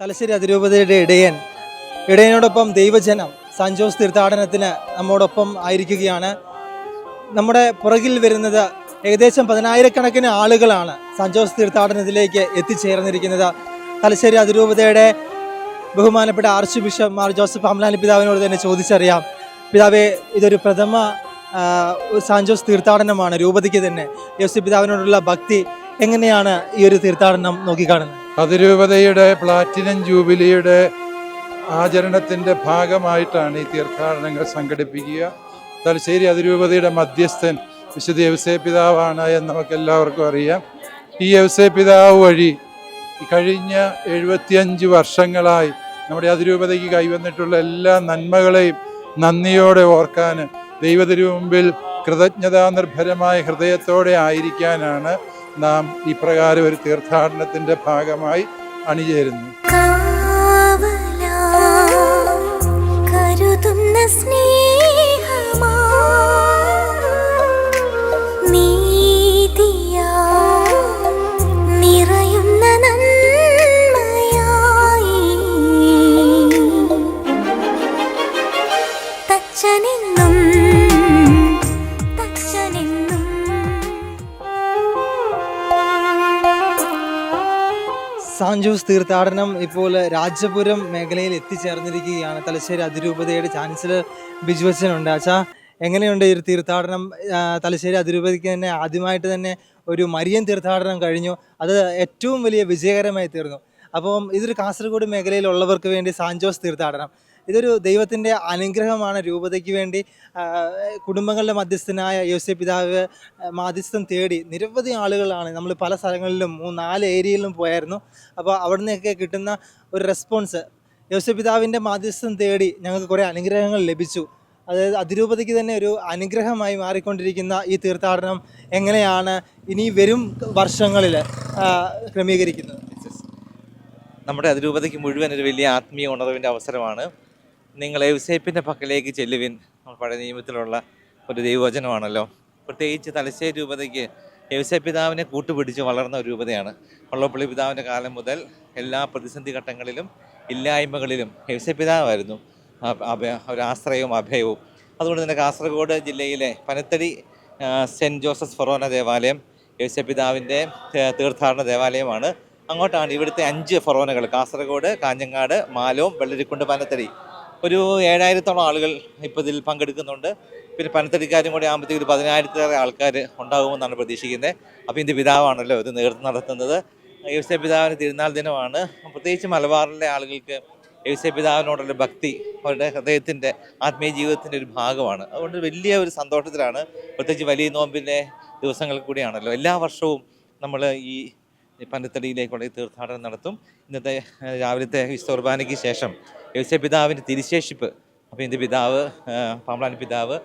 തലശ്ശേരി അതിരൂപതയുടെ ഇടയൻ ഇടയനോടൊപ്പം ദൈവജനം സഞ്ജോസ് തീർത്ഥാടനത്തിന് നമ്മോടൊപ്പം ആയിരിക്കുകയാണ്. നമ്മുടെ പുറകിൽ വരുന്നത് ഏകദേശം പതിനായിരക്കണക്കിന് ആളുകളാണ് സഞ്ജോസ് തീർത്ഥാടനത്തിലേക്ക് എത്തിച്ചേർന്നിരിക്കുന്നത്. തലശ്ശേരി അതിരൂപതയുടെ ബഹുമാനപ്പെട്ട ആർച്ച് ബിഷപ്പ് മാർ ജോസഫ് അംലാലി പിതാവിനോട് തന്നെ ചോദിച്ചറിയാം. പിതാവെ ഇതൊരു പ്രഥമ സാഞ്ചോസ് തീർത്ഥാടനമാണ്. രൂപതയ്ക്ക് തന്നെ യോസഫ് പിതാവിനോടുള്ള ഭക്തി എങ്ങനെയാണ് ഈ ഒരു തീർത്ഥാടനം നോക്കിക്കാണുന്നത്? അതിരൂപതയുടെ പ്ലാറ്റിനം ജൂബിലിയുടെ ആചരണത്തിന്റെ ഭാഗമായിട്ടാണ് ഈ തീർത്ഥാടനങ്ങൾ സംഘടിപ്പിക്കുക. തലശ്ശേരി അതിരൂപതയുടെ മധ്യസ്ഥൻ വിശുദ്ധ യവസേ പിതാവാണ് എന്ന് നമുക്ക് എല്ലാവർക്കും അറിയാം. ഈ യവസേ പിതാവ് വഴി കഴിഞ്ഞ എഴുപത്തിയഞ്ച് വർഷങ്ങളായി നമ്മുടെ അതിരൂപതയ്ക്ക് കൈവന്നിട്ടുള്ള എല്ലാ നന്മകളെയും നന്ദിയോടെ ഓർക്കാൻ ദൈവത്തിനു മുമ്പിൽ കൃതജ്ഞതാ നിർഭരമായ ഹൃദയത്തോടെ ആയിരിക്കാനാണ് നാം ഇപ്രകാരം ഒരു തീർത്ഥാടനത്തിന്റെ ഭാഗമായി അണിചേരുന്നു. കരുതുന്ന സ്നേഹമാ സാഞ്ചോസ് തീർത്ഥാടനം ഇപ്പോൾ രാജപുരം മേഖലയിൽ എത്തിച്ചേർന്നിരിക്കുകയാണ്. തലശ്ശേരി അതിരൂപതയുടെ ചാൻസലർ ബിജുവച്ചനുണ്ട് അച്ഛാ എങ്ങനെയുണ്ട് ഈ തീർത്ഥാടനം? തലശ്ശേരി അതിരൂപതയ്ക്ക് തന്നെ ആദ്യമായിട്ട് തന്നെ ഒരു മരിയൻ തീർത്ഥാടനം കഴിഞ്ഞു. അത് ഏറ്റവും വലിയ വിജയകരമായി തീർന്നു. അപ്പം ഇതൊരു കാസർഗോഡ് മേഖലയിലുള്ളവർക്ക് വേണ്ടി സാഞ്ചോസ് തീർത്ഥാടനം. ഇതൊരു ദൈവത്തിന്റെ അനുഗ്രഹമാണ്. രൂപതയ്ക്ക് വേണ്ടി കുടുംബങ്ങളുടെ മധ്യസ്ഥനായ യോസെ പിതാവ് മാധ്യസ്ഥം തേടി നിരവധി ആളുകളാണ്. നമ്മൾ പല സ്ഥലങ്ങളിലും മൂന്ന് നാല് ഏരിയയിലും പോയായിരുന്നു. അപ്പോൾ അവിടെ നിന്നൊക്കെ കിട്ടുന്ന ഒരു റെസ്പോൺസ് യോസെ പിതാവിന്റെ മാധ്യസ്ഥം തേടി ഞങ്ങൾക്ക് കുറേ അനുഗ്രഹങ്ങൾ ലഭിച്ചു. അതായത് അതിരൂപതയ്ക്ക് തന്നെ ഒരു അനുഗ്രഹമായി മാറിക്കൊണ്ടിരിക്കുന്ന ഈ തീർത്ഥാടനം എങ്ങനെയാണ് ഇനി വരും വർഷങ്ങളിൽ ക്രമീകരിക്കുന്നത്? നമ്മുടെ അതിരൂപതയ്ക്ക് മുഴുവൻ ഒരു വലിയ ആത്മീയ ഉണർവിന്റെ അവസരമാണ്. നിങ്ങൾ യൂസേപ്പിന്റെ പക്കലേക്ക് ചെല്ലുവിൻ. പഴയ നിയമത്തിലുള്ള ഒരു ദൈവവചനമാണല്ലോ. പ്രത്യേകിച്ച് തലശ്ശേരി രൂപതയ്ക്ക് യവസേ പിതാവിനെ കൂട്ടുപിടിച്ച് വളർന്ന ഒരു രൂപതയാണ്. വള്ളപ്പള്ളി പിതാവിന്റെ കാലം മുതൽ എല്ലാ പ്രതിസന്ധി ഘട്ടങ്ങളിലും ഇല്ലായ്മകളിലും യവസേ പിതാവായിരുന്നു ഒരു ആശ്രയവും അഭയവും. അതുകൊണ്ട് തന്നെ കാസർഗോഡ് ജില്ലയിലെ പനത്തടി സെന്റ് ജോസഫ് ഫൊറോന ദേവാലയം യേശു പിതാവിന്റെ തീർത്ഥാടന ദേവാലയമാണ്. അങ്ങോട്ടാണ് ഇവിടുത്തെ അഞ്ച് ഫൊറോനകൾ. കാസർഗോഡ് കാഞ്ഞങ്ങാട് മാലോം വെള്ളരിക്കുണ്ട് പനത്തടി. ഒരു ഏഴായിരത്തോളം ആളുകൾ ഇപ്പോൾ ഇതിൽ പങ്കെടുക്കുന്നുണ്ട്. പിന്നെ പനത്തടിക്കാരും കൂടി ആകുമ്പോഴത്തേക്ക് ഒരു പതിനായിരത്തിലേറെ ആൾക്കാർ ഉണ്ടാകുമെന്നാണ് പ്രതീക്ഷിക്കുന്നത്. അപ്പോൾ ഇതിന്റെ പിതാവാണല്ലോ ഇത് നേതൃത്വം നടത്തുന്നത്. യേശു പിതാവിന് തിരുനാൾ ദിനമാണ്. പ്രത്യേകിച്ച് മലബാറിലെ ആളുകൾക്ക് യേശു പിതാവിനോടുള്ള ഭക്തി അവരുടെ ഹൃദയത്തിന്റെ ആത്മീയ ജീവിതത്തിന്റെ ഒരു ഭാഗമാണ്. അതുകൊണ്ട് വലിയ ഒരു സന്തോഷത്തിലാണ്. പ്രത്യേകിച്ച് വലിയ നോമ്പിന്റെ ദിവസങ്ങൾ കൂടിയാണല്ലോ. എല്ലാ വർഷവും നമ്മൾ ഈ പനത്തടിയിലേക്കുള്ള ഈ തീർത്ഥാടനം നടത്തും. ഇന്നത്തെ രാവിലത്തെ വിശുദ്ധ കുർബാനയ്ക്ക് ശേഷം യേശു പിതാവിന്റെ തിരിശേഷിപ്പ് അപ്പോൾ എന്റെ പിതാവ് പാമ്പളാൻ പിതാവ്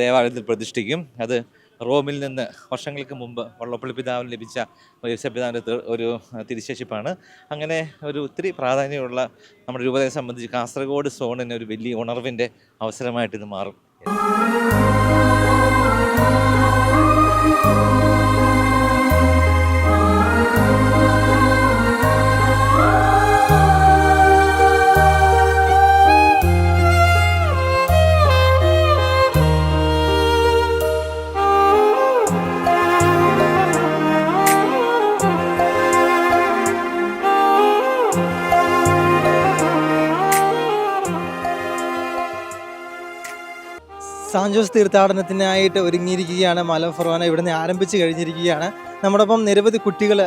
ദേവാലയത്തിൽ പ്രതിഷ്ഠിക്കും. അത് റോമിൽ നിന്ന് വർഷങ്ങൾക്ക് മുമ്പ് വള്ളപ്പള്ളി പിതാവിന് ലഭിച്ച യേശുപിതാവിന്റെ ഒരു തിരിശേഷിപ്പാണ്. അങ്ങനെ ഒരു ഒത്തിരി പ്രാധാന്യമുള്ള നമ്മുടെ രൂപതയെ സംബന്ധിച്ച് കാസർഗോഡ് സോണിന് ഒരു വലിയ ഉണർവിന്റെ അവസരമായിട്ട് ഇത് മാറും. സാഞ്ചോസ് തീർത്ഥാടനത്തിനായിട്ട് ഒരുങ്ങിയിരിക്കുകയാണ് മല ഫൊറോന ഇവിടുന്ന് ആരംഭിച്ചു കഴിഞ്ഞിരിക്കുകയാണ്. നമ്മോടൊപ്പം നിരവധി കുട്ടികൾ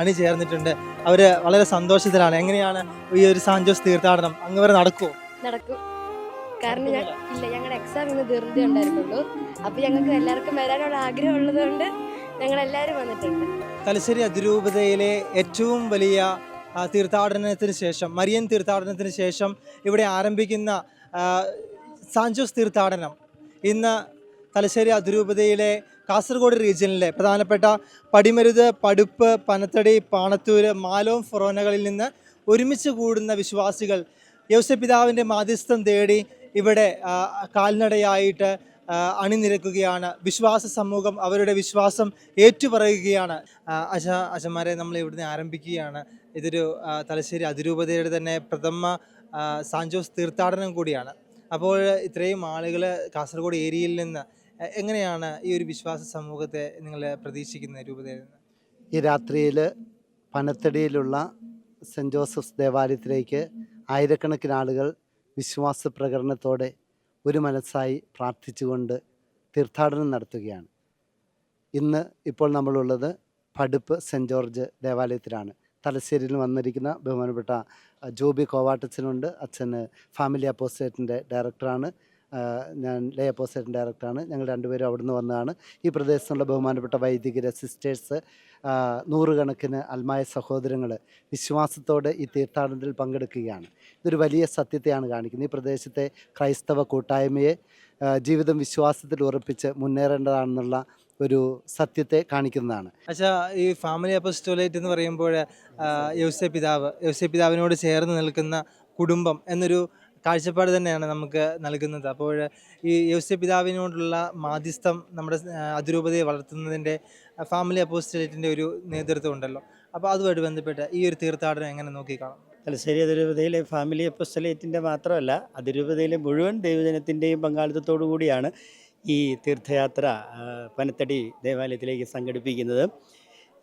അണിചേർന്നിട്ടുണ്ട്. അവർ വളരെ സന്തോഷത്തിലാണ്. എങ്ങനെയാണ് ഈ ഒരു സാഞ്ചോസ് തീർത്ഥാടനം? അങ്ങ് വരെ നടക്കുമോ നടക്കും. കാരണം ഞാൻ ഇല്ല ഞങ്ങളുടെ എക്സാം ഇന്ന് ധൃതി ഉണ്ടായിരുന്നുള്ളൂ അപ്പൊ ഞങ്ങൾക്ക് എല്ലാവർക്കും വരാനുള്ള ആഗ്രഹം ഉള്ളതുകൊണ്ട് ഞങ്ങൾ എല്ലാവരും വന്നിട്ടുണ്ട്. തലശ്ശേരി അതിരൂപതയിലെ ഏറ്റവും വലിയ തീർത്ഥാടനത്തിന് ശേഷം മരിയൻ തീർത്ഥാടനത്തിന് ശേഷം ഇവിടെ ആരംഭിക്കുന്ന സാഞ്ചോസ് തീർത്ഥാടനം ഇന്ന് തലശ്ശേരി അതിരൂപതയിലെ കാസർഗോഡ് റീജിയനിലെ പ്രധാനപ്പെട്ട പടിമരുത് പടുപ്പ് പനത്തടി പാണത്തൂർ മാലോം ഫൊറോനകളിൽ നിന്ന് ഒരുമിച്ച് കൂടുന്ന വിശ്വാസികൾ യൗസപിതാവിന്റെ മാധ്യസ്ഥം തേടി ഇവിടെ കാൽനടയായിട്ട് അണിനിരക്കുകയാണ്. വിശ്വാസ സമൂഹം അവരുടെ വിശ്വാസം ഏറ്റുപറയുകയാണ്. ആ, അച്ചന്മാരെ നമ്മൾ ഇവിടുന്ന് ആരംഭിക്കുകയാണ്. ഇതൊരു തലശ്ശേരി അതിരൂപതയുടെ തന്നെ പ്രഥമ സാഞ്ചോസ് തീർത്ഥാടനം കൂടിയാണ്. അപ്പോൾ ഇത്രയും ആളുകൾ കാസർഗോഡ് ഏരിയയിൽ നിന്ന് എങ്ങനെയാണ് ഈ ഒരു വിശ്വാസ സമൂഹത്തെ നിങ്ങൾ പ്രതീക്ഷിക്കുന്ന രൂപതയിൽ നിന്ന്? ഈ രാത്രിയിൽ പനത്തടിയിലുള്ള സെന്റ് ജോസഫ്സ് ദേവാലയത്തിലേക്ക് ആയിരക്കണക്കിന് ആളുകൾ വിശ്വാസ പ്രകടനത്തോടെ ഒരു മനസ്സായി പ്രാർത്ഥിച്ചുകൊണ്ട് തീർത്ഥാടനം നടത്തുകയാണ്. ഇന്ന് ഇപ്പോൾ നമ്മളുള്ളത് പടുപ്പ് സെന്റ് ജോർജ് ദേവാലയത്തിലാണ്. തലശ്ശേരിയിൽ വന്നിരിക്കുന്ന ബഹുമാനപ്പെട്ട ജോബി കോവാട്ടച്ചനുണ്ട്. അച്ഛൻ ഫാമിലി അപ്പോസ്റ്റേറ്റിന്റെ ഡയറക്ടറാണ്. ഞാൻ ലേ അപ്പോസ്റ്റേറ്റിന്റെ ഡയറക്ടറാണ്. ഞങ്ങൾ രണ്ടുപേരും അവിടുന്ന് വന്നതാണ്. ഈ പ്രദേശത്തുള്ള ബഹുമാനപ്പെട്ട വൈദികര സിസ്റ്റേഴ്സ് നൂറുകണക്കിന് അൽമായ സഹോദരങ്ങൾ വിശ്വാസത്തോടെ ഈ തീർത്ഥാടനത്തിൽ പങ്കെടുക്കുകയാണ്. ഇതൊരു വലിയ സത്യത്തെയാണ് കാണിക്കുന്നത്. ഈ പ്രദേശത്തെ ക്രൈസ്തവ കൂട്ടായ്മയെ ജീവിതം വിശ്വാസത്തിൽ ഉറപ്പിച്ച് മുന്നേറേണ്ടതാണെന്നുള്ള ഒരു സത്യത്തെ കാണിക്കുന്നതാണ്. അച്ഛാ ഈ ഫാമിലി അപ്പസ്റ്റോലേറ്റ് എന്ന് പറയുമ്പോൾ യൗസെ പിതാവ് യൗസെ പിതാവിനോട് ചേർന്ന് നിൽക്കുന്ന കുടുംബം എന്നൊരു കാഴ്ചപ്പാട് തന്നെയാണ് നമുക്ക് നൽകുന്നത്. അപ്പോൾ ഈ യൗസെ പിതാവിനോടുള്ള മാധ്യസ്ഥം നമ്മുടെ അതിരൂപതയെ വളർത്തുന്നതിന്റെ ഫാമിലി അപ്പോസ്റ്റലേറ്റിന്റെ ഒരു നേതൃത്വം ഉണ്ടല്ലോ. അപ്പോൾ അതുമായിട്ട് ബന്ധപ്പെട്ട് ഈ ഒരു തീർത്ഥാടനം എങ്ങനെ നോക്കിക്കാണാം തലശ്ശേരി അതിരൂപതയിലെ ഫാമിലി അപ്പോസ്റ്റലേറ്റിന്റെ മാത്രമല്ല അതിരൂപതയിലെ മുഴുവൻ ദൈവജനത്തിന്റെയും പങ്കാളിത്തത്തോടു കൂടിയാണ് ഈ തീർത്ഥയാത്ര പനത്തടി ദേവാലയത്തിലേക്ക് സംഘടിപ്പിക്കുന്നത്.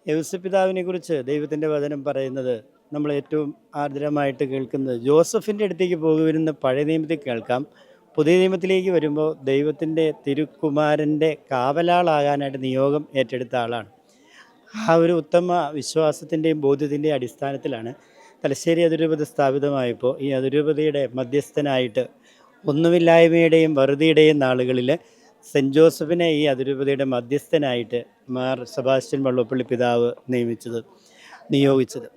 യൗസപിതാവിനെ കുറിച്ച് ദൈവത്തിന്റെ വചനം പറയുന്നത് നമ്മൾ ഏറ്റവും ആർദ്രമായിട്ട് കേൾക്കുന്നത്. ജോസഫിന്റെ അടുത്തേക്ക് പോകുവരുന്ന പഴയ നിയമത്തിൽ കേൾക്കാം. പുതിയ നിയമത്തിലേക്ക് വരുമ്പോൾ ദൈവത്തിന്റെ തിരുക്കുമാരന്റെ കാവലാളാകാനായിട്ട് നിയോഗം ഏറ്റെടുത്ത ആളാണ്. ആ ഒരു ഉത്തമ വിശ്വാസത്തിന്റെയും ബോധ്യത്തിന്റെയും അടിസ്ഥാനത്തിലാണ് തലശ്ശേരി അതിരൂപത സ്ഥാപിതമായപ്പോൾ ഈ അതിരൂപതയുടെ മധ്യസ്ഥനായിട്ട് ഒന്നുമില്ലായ്മയുടെയും വറുതിയുടെയും നാളുകളിൽ സെന്റ് ജോസഫിനെ ഈ അതിരൂപതയുടെ മധ്യസ്ഥനായിട്ട് മാർ സെബാസ്റ്റ്യൻ വള്ളപ്പള്ളി പിതാവ് നിയമിച്ചത് നിയോഗിച്ചത്.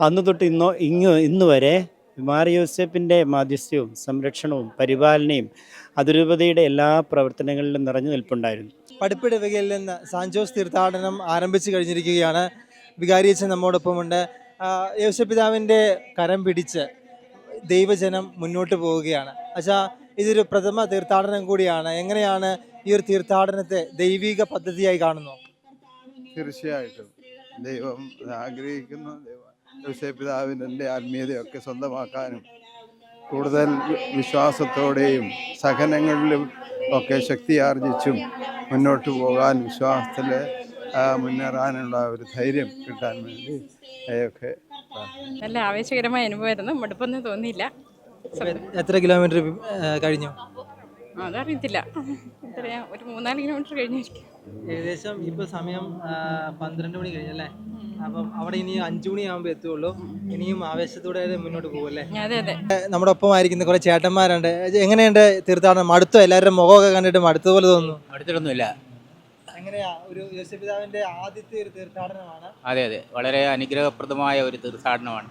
അന്ന് തൊട്ട് ഇന്നോ ഇങ്ങ് ഇന്ന് വരെ മാർ യോസഫിന്റെ മാധ്യസ്ഥ്യവും സംരക്ഷണവും പരിപാലനയും അതിരൂപതയുടെ എല്ലാ പ്രവർത്തനങ്ങളിലും നിറഞ്ഞു നിൽപ്പുണ്ടായിരുന്നു. പടുപ്പിടവകയിൽ നിന്ന് സാൻജോസ് തീർത്ഥാടനം ആരംഭിച്ചു കഴിഞ്ഞിരിക്കുകയാണ്. വികാരിയച്ഛൻ നമ്മോടൊപ്പമുണ്ട്. ആ, യേശുപിതാവിന്റെ കരം പിടിച്ച് ദൈവജനം മുന്നോട്ട് പോവുകയാണ്. അച്ഛാ ഇതൊരു പ്രഥമ തീർത്ഥാടനം കൂടിയാണ്. എങ്ങനെയാണ് ഈ ഒരു തീർത്ഥാടനത്തെ ദൈവിക പദ്ധതിയായി കാണുന്നു? തീർച്ചയായിട്ടും. ദൈവം ആഗ്രഹിക്കുന്ന ദൈവ പിതാവിന്റെ ആത്മീയതയൊക്കെ സ്വന്തമാക്കാനും കൂടുതൽ വിശ്വാസത്തോടെയും സഹനങ്ങളിലും ഒക്കെ ശക്തി ആർജിച്ചും മുന്നോട്ട് പോകാൻ വിശ്വാസത്തിൽ മുന്നേറാനുള്ള ഒരു ധൈര്യം കിട്ടാൻ വേണ്ടി ഒക്കെ നല്ല ആവേശകരമായ അനുഭവമായിരുന്നു. മടുപ്പൊന്നും തോന്നിയില്ല. എത്ര കിലോമീറ്റർ കഴിഞ്ഞു? അതറിയത്തില്ല. എത്രയാ ഒരു മൂന്നാൽ കിലോമീറ്റർ കഴിഞ്ഞിരിക്കും. ഏകദേശം ഇപ്പൊ സമയം പന്ത്രണ്ട് മണി കഴിഞ്ഞല്ലേ അപ്പം അവിടെ ഇനി അഞ്ചു മണിയാകുമ്പോൾ എത്തുള്ളൂ. ഇനിയും ആവേശത്തോടെ മുന്നോട്ട് പോകുമല്ലേ നമ്മുടെ ഒപ്പം ആയിരിക്കുന്ന ഒപ്പമായിരിക്കുന്ന കുറെ ചേട്ടന്മാരുണ്ട്. എങ്ങനെയുണ്ട് തീർത്ഥാടനം? മടുത്തോ? എല്ലാവരുടെ മുഖമൊക്കെ കണ്ടിട്ട് മടുത്തതുപോലെ തോന്നുന്നു. മടുത്തിട്ടൊന്നുമില്ല. എങ്ങനെയാ? ഒരു യേശുപിതാവിന്റെ ആദ്യത്തെ ഒരു തീർത്ഥാടനമാണ്. അതെ അതെ. വളരെ അനുഗ്രഹപ്രദമായ ഒരു തീർത്ഥാടനമാണ്.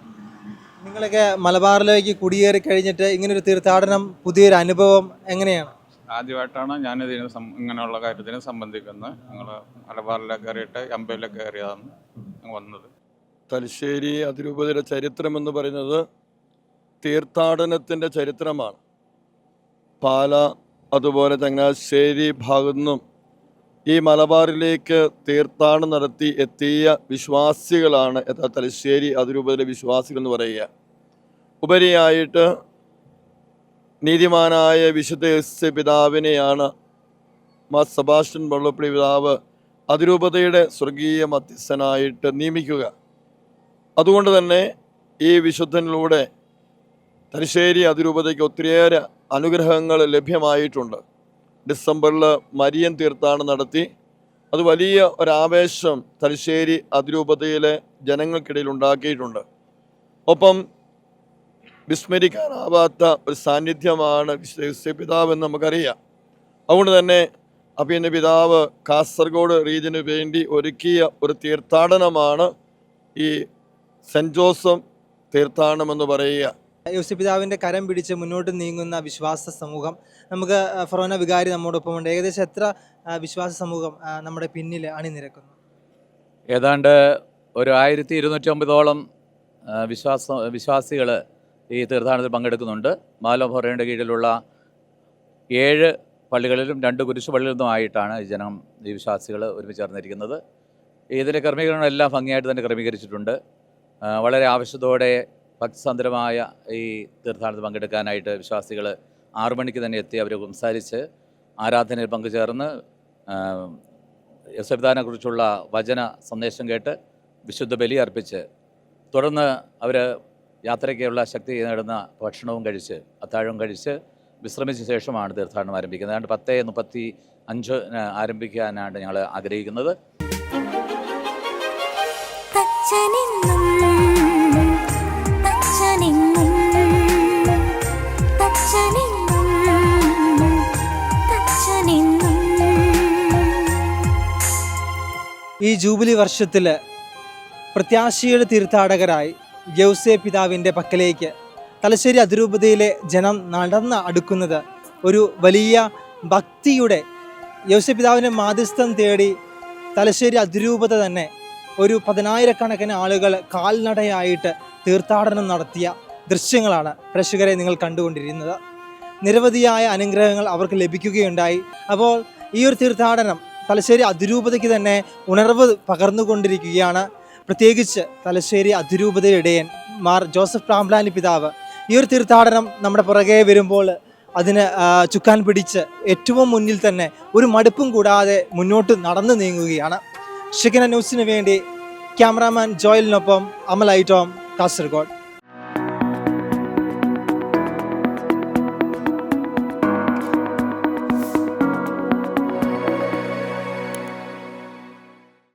നിങ്ങളൊക്കെ മലബാറിലേക്ക് കുടിയേറി കഴിഞ്ഞിട്ട് ഇങ്ങനെ ഒരു തീർത്ഥാടനം പുതിയൊരു അനുഭവം എങ്ങനെയാണ്? ആദ്യമായിട്ടാണ് ഞാൻ ഇതിന് ഇങ്ങനെയുള്ള കാര്യത്തിന് സംബന്ധിക്കുന്നത്. ഞങ്ങൾ മലബാറിലൊക്കെ കയറിയിട്ട് അമ്പയിലൊക്കെ കയറിയതാണ് വന്നത്. തലശ്ശേരി അതിരൂപതയുടെ ചരിത്രം എന്ന് പറയുന്നത് തീർത്ഥാടനത്തിന്റെ ചരിത്രമാണ്. പാല അതുപോലെ ചങ്ങനാശ്ശേരി ഭാഗത്തു നിന്നും ഈ മലബാറിലേക്ക് തീർത്ഥാടനം നടത്തി എത്തിയ വിശ്വാസികളാണ് യഥാ തലശ്ശേരി അതിരൂപതയിലെ വിശ്വാസികൾ എന്ന് പറയുക. ഉപരിയായിട്ട് നീതിമാനായ വിശുദ്ധ പിതാവിനെയാണ് മാ സെബാസ്റ്റ്യൻ വള്ളപ്പള്ളി പിതാവ് അതിരൂപതയുടെ സ്വർഗീയ മധ്യസ്ഥനായിട്ട് നിയമിക്കുക. അതുകൊണ്ട് തന്നെ ഈ വിശുദ്ധനിലൂടെ തലശ്ശേരി അതിരൂപതയ്ക്ക് ഒത്തിരിയേറെ അനുഗ്രഹങ്ങൾ ലഭ്യമായിട്ടുണ്ട്. ഡിസംബറിൽ മരിയൻ തീർത്ഥാടനം നടത്തി. അത് വലിയ ഒരാവേശം തലശ്ശേരി അതിരൂപതയിലെ ജനങ്ങൾക്കിടയിൽ ഉണ്ടാക്കിയിട്ടുണ്ട്. ഒപ്പം വിസ്മരിക്കാനാവാത്ത ഒരു സാന്നിധ്യമാണ് വിശ്വസ്യ പിതാവ് എന്ന് നമുക്കറിയാം. അതുകൊണ്ട് തന്നെ അഭിയന്റെ പിതാവ് കാസർഗോഡ് റീജിന് വേണ്ടി ഒരുക്കിയ ഒരു തീർത്ഥാടനമാണ് ഈ സെന്റ് ജോസഫ് തീർത്ഥാടനം എന്ന് പറയുക യോസിപിതാവിന്റെ കരം പിടിച്ച് മുന്നോട്ട് നീങ്ങുന്ന വിശ്വാസ സമൂഹം നമുക്ക് ഫറോന വികാരി നമ്മോടൊപ്പമുണ്ട്. ഏകദേശം എത്ര വിശ്വാസ സമൂഹം നമ്മുടെ പിന്നിൽ അണിനിരക്കുന്നു? ഏതാണ്ട് ഒരു ആയിരത്തി ഇരുന്നൂറ്റി അമ്പതോളം വിശ്വാസ വിശ്വാസികൾ ഈ തീർത്ഥാടനത്തിൽ പങ്കെടുക്കുന്നുണ്ട്. ബാലഭോറയുടെ കീഴിലുള്ള ഏഴ് പള്ളികളിലും രണ്ട് കുരിശു പള്ളികളിലുമായിട്ടാണ് ഈ ജനം ഈ വിശ്വാസികൾ ഒരുമിച്ച് ചേർന്നിരിക്കുന്നത്. ഇതിന്റെ ക്രമീകരണം എല്ലാം ഭംഗിയായിട്ട് തന്നെ ക്രമീകരിച്ചിട്ടുണ്ട്. വളരെ ആവശ്യത്തോടെ ഭക്തിസാന്ദ്രമായ ഈ തീർത്ഥാടനത്തിൽ പങ്കെടുക്കാനായിട്ട് വിശ്വാസികൾ ആറു മണിക്ക് തന്നെ എത്തി അവർ സംസാരിച്ച് ആരാധനയിൽ പങ്കുചേർന്ന് യസബിദാനെക്കുറിച്ചുള്ള വചന സന്ദേശം കേട്ട് വിശുദ്ധ ബലി അർപ്പിച്ച് തുടർന്ന് അവർ യാത്രയ്ക്കുള്ള ശക്തി നേടുന്ന ഭക്ഷണവും കഴിച്ച് അത്താഴവും കഴിച്ച് വിശ്രമിച്ച ശേഷമാണ് തീർത്ഥാടനം ആരംഭിക്കുന്നത്. ഏതാണ്ട് പത്ത് മുപ്പത്തി അഞ്ച് ആരംഭിക്കാനാണ് ഞങ്ങൾ ആഗ്രഹിക്കുന്നത്. ഈ ജൂബിലി വർഷത്തിൽ പ്രത്യാശയുടെ തീർത്ഥാടകരായി യൗസേ പിതാവിന്റെ പക്കലേക്ക് തലശ്ശേരി അതിരൂപതയിലെ ജനം നടന്ന് അടുക്കുന്നത് ഒരു വലിയ ഭക്തിയുടെ യൗസേ പിതാവിന്റെ മാധ്യസ്ഥം തേടി തലശ്ശേരി അതിരൂപത തന്നെ ഒരു പതിനായിരക്കണക്കിന് ആളുകൾ കാൽനടയായിട്ട് തീർത്ഥാടനം നടത്തിയ ദൃശ്യങ്ങളാണ് പ്രേക്ഷകരെ നിങ്ങൾ കണ്ടുകൊണ്ടിരുന്നത് നിരവധിയായ അനുഗ്രഹങ്ങൾ അവർക്ക് ലഭിക്കുകയുണ്ടായി. അപ്പോൾ ഈ ഒരു തീർത്ഥാടനം തലശ്ശേരി അതിരൂപതയ്ക്ക് തന്നെ ഉണർവ് പകർന്നുകൊണ്ടിരിക്കുകയാണ്. പ്രത്യേകിച്ച് തലശ്ശേരി അതിരൂപതയിടയൻ മാർ ജോസഫ് പ്രാംലാലി പിതാവ്. ഈ ഒരു തീർത്ഥാടനം നമ്മുടെ പുറകെ വരുമ്പോൾ അതിന് ചുക്കാൻ പിടിച്ച് ഏറ്റവും മുന്നിൽ തന്നെ ഒരു മടുപ്പും കൂടാതെ മുന്നോട്ട് നടന്നു നീങ്ങുകയാണ്. ഷിക്കന ന്യൂസിന് വേണ്ടി ക്യാമറാമാൻ ജോയലിനൊപ്പം അമൽ ഐറ്റോം കാസർഗോഡ്.